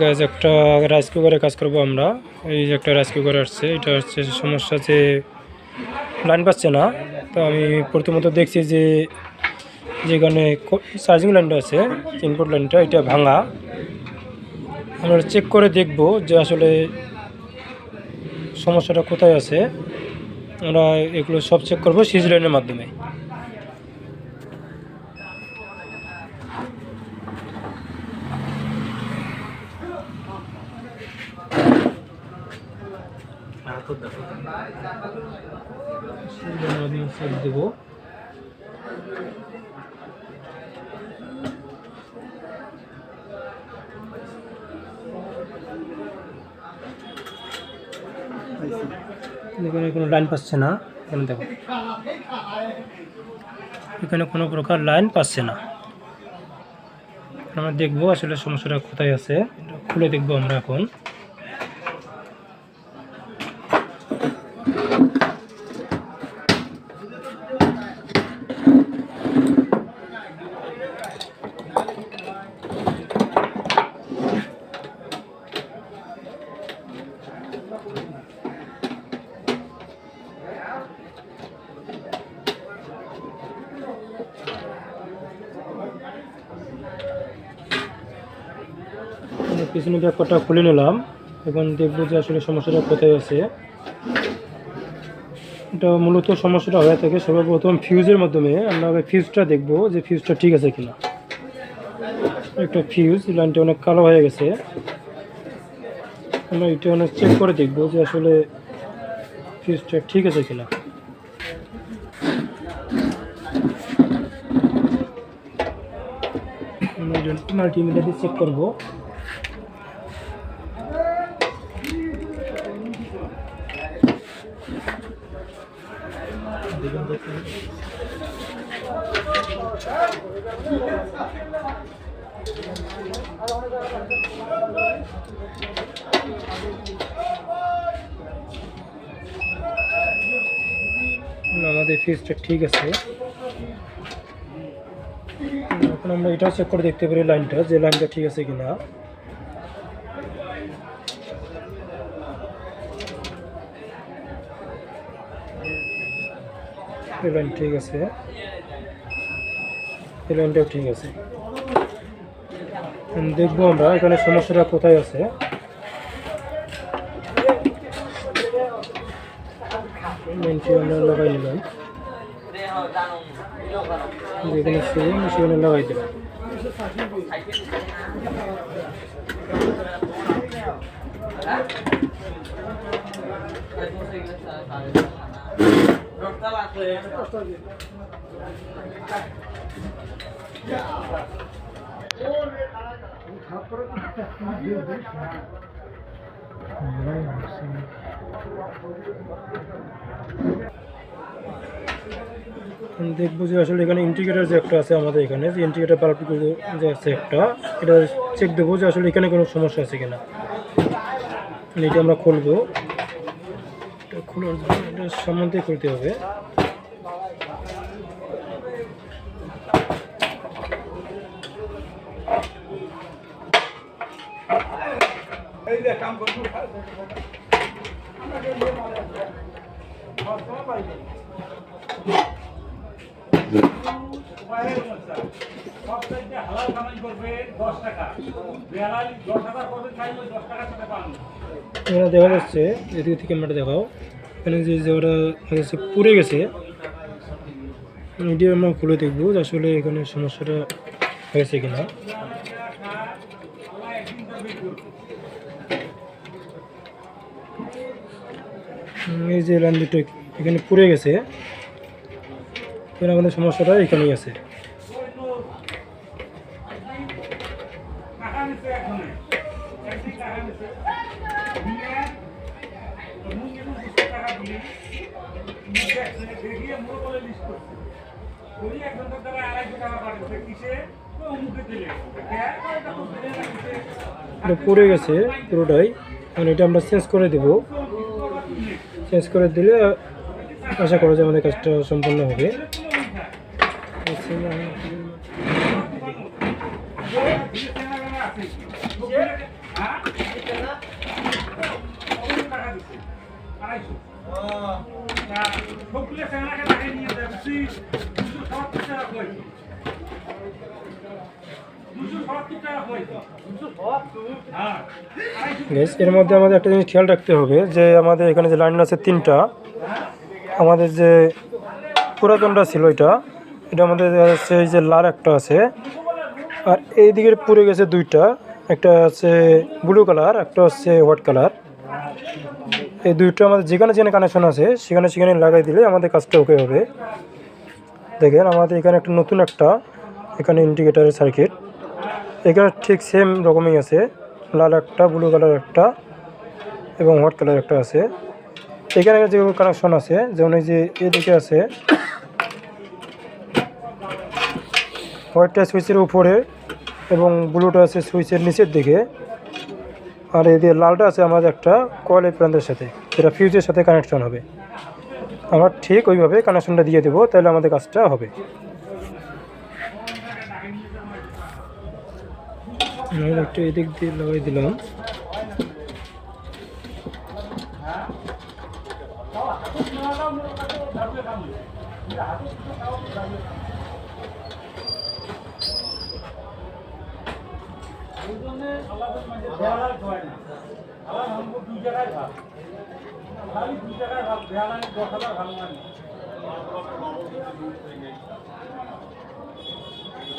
Gas একটা rice কুকারে কাজ করব আমরা। এই যে একটা রাইস কুকার আসছে, এটা হচ্ছে সমস্যা যে লাইন পাচ্ছে না। তো আমি প্রথমত দেখছি যে যেখানে চার্জিং লাইনটা আছে ইনপুট লাইনটা এটা ভাঙা। আমরা চেক করে দেখব যে আসলে সমস্যাটা কোথায় আছে। আমরা এগুলো সব চেক করব সিজ লাইনের মাধ্যমে। দেবো এখানে কোনো লাইন পাচ্ছে না। এখানে দেখো। এখানে কোনো প্রকার লাইন পাচ্ছে না। আমরা দেখব আসলে সমস্যাটা কোথায় আছে। খুলে দেখব আমরা এখন। আমরা পিছনে ব্যাপারটা খুলে নিলাম, এখন দেখব যে আসলে সমস্যাটা কোথায় আছে। এটা মূলত সমস্যাটা হয়ে থাকে সর্বপ্রথম ফিউজের মাধ্যমে। আমরা ফিউজটা দেখব যে ফিউজটা ঠিক আছে কিনা। একটা ফিউজ লাইনটা অনেক কালো হয়ে গেছে। আমরা এটা অনেক চেক করে দেখব যে আসলে ফিউজটা ঠিক আছে কিনা। আমরা মাল্টিমিটার দিয়ে চেক করব না, আমাদের ফিজটা ঠিক আছে। এখন আমরা এটাও চেক করে দেখতে পারি লাইনটা যে লাইনটা ঠিক আছে কিনা। লাইন ঠিক আছে। লাইনটাও ঠিক আছে। দেখব আমরা, এখানে সমস্যাটা কোথায় আছে? আমরা লাগাই নিলাম। যেখানে সেম সেখানে লাগাই দিলাম। এখন দেখব যে আসলে এখানে ইন্ডিকেটার যে একটা আছে আমাদের এখানে, যে ইন্ডিকেটার বাল্বটি যে আছে একটা, এটা চেক দেবো যে আসলে এখানে কোনো সমস্যা আছে কিনা। এটা আমরা খুলবো। এটা খোলার জন্য এটা দিয়ে খুলতে হবে। এখানে দেখা যাচ্ছে, এদিকে থেকে ক্যামেরাটা দেখাও। এখানে যে জায়গাটা হয়েছে পুড়ে গেছে। এটি আমরা খুলে দেখব আসলে এখানে সমস্যাটা হয়েছে কিনা। এই যে লাইন দুটো এখানে পুড়ে গেছে। আমাদের সমস্যাটা এখানেই আছে। পুড়ে গেছে পুরোটাই। এখন এটা আমরা চেঞ্জ করে দেব। চেঞ্জ করে দিলে আশা করা যায় আমাদের কাজটা সম্পন্ন হবে। এর মধ্যে আমাদের একটা জিনিস খেয়াল রাখতে হবে যে আমাদের এখানে যে লাইন আছে তিনটা, আমাদের যে পুরাতনটা ছিল এটা এটা আমাদের যাচ্ছে এই যে লাল একটা আছে, আর এই দিকের পুড়ে গেছে দুইটা, একটা আছে ব্লু কালার একটা হচ্ছে হোয়াইট কালার এই দুইটা আমাদের যেখানে যেখানে কানেকশন আছে, সেখানে সেখানে লাগাই দিলে আমাদের কাজটা ওকে হবে। দেখেন, আমাদের এখানে একটা নতুন একটা, এখানে ইন্ডিকেটারের সার্কিট এখানে ঠিক সেম রকমই আছে। লাল একটা ব্লু কালার একটা এবং হোয়াইট কালার একটা আছে। এখানে যে কানেকশন আছে, যেমন এই যে এদিকে আছে হোয়াইটটা সুইচের উপরে এবং ব্লুটা আছে সুইচের নিচের দিকে। আর এই দিয়ে লালটা আছে আমাদের একটা কয়েল প্রান্তের সাথে, যেটা ফিউজের সাথে কানেকশন হবে। আমরা ঠিক ওইভাবে কানেকশনটা দিয়ে দেবো, তাহলে আমাদের কাজটা হবে। আমি একটু এদিক দিয়ে লাগাই দিলাম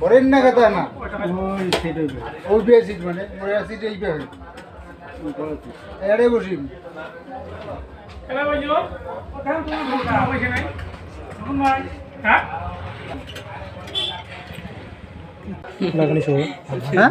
করেন না কথা না? ওই বিয়ে সিট মানে মোরে সিট এই বিয়ে এড়ে বসিম। লাগানি সহ হ্যাঁ?